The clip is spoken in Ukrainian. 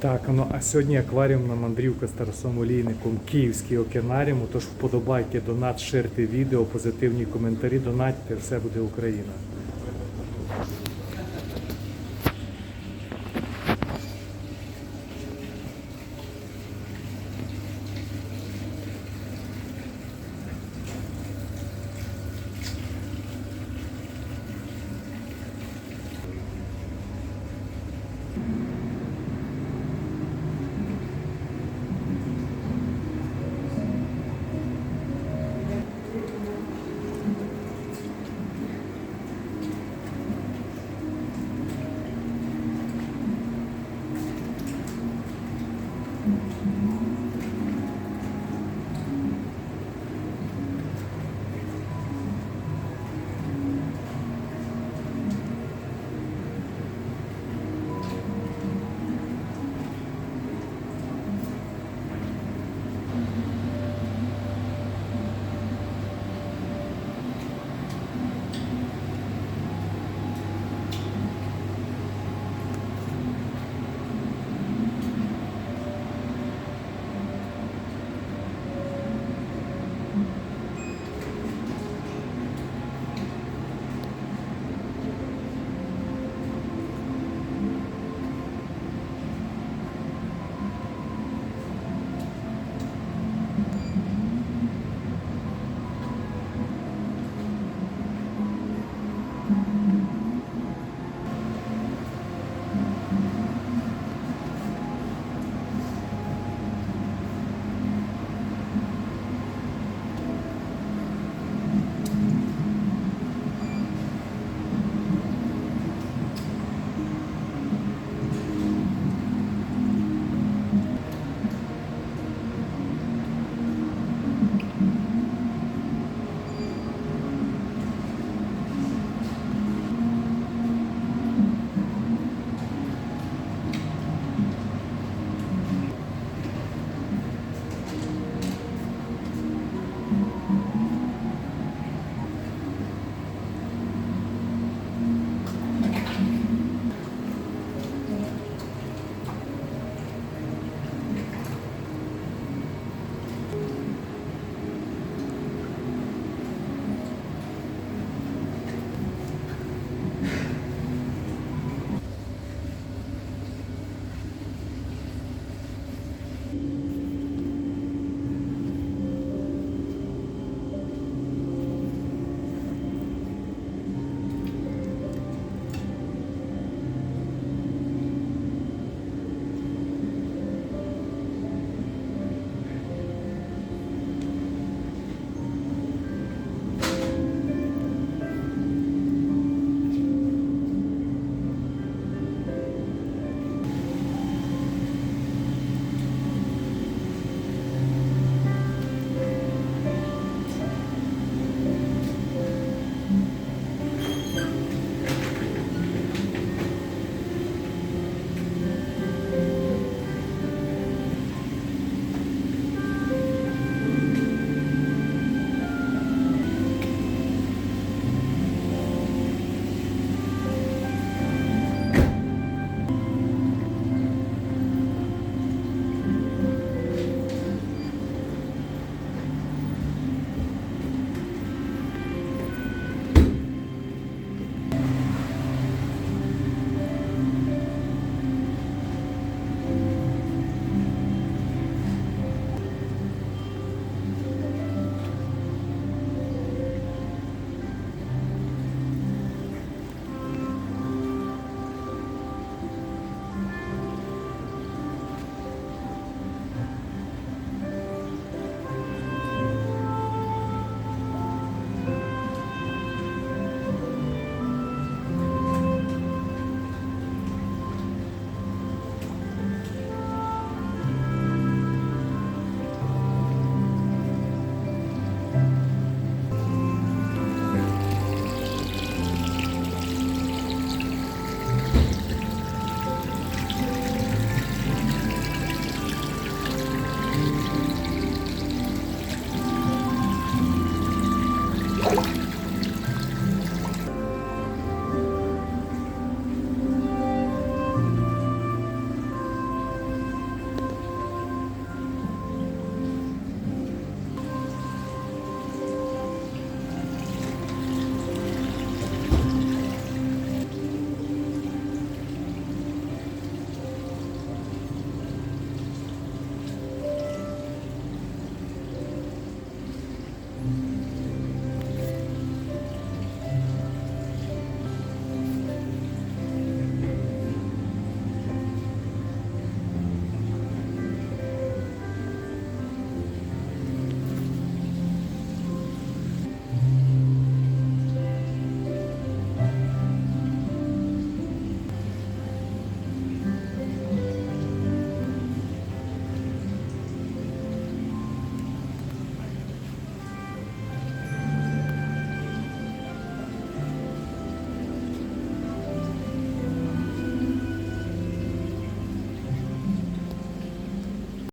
Так, ну а сьогодні акваріумна мандрівка з Тарасом Олійником Київський океанаріум. Тож вподобайте, донат, ширте відео, позитивні коментарі, донатьте, все буде Україна.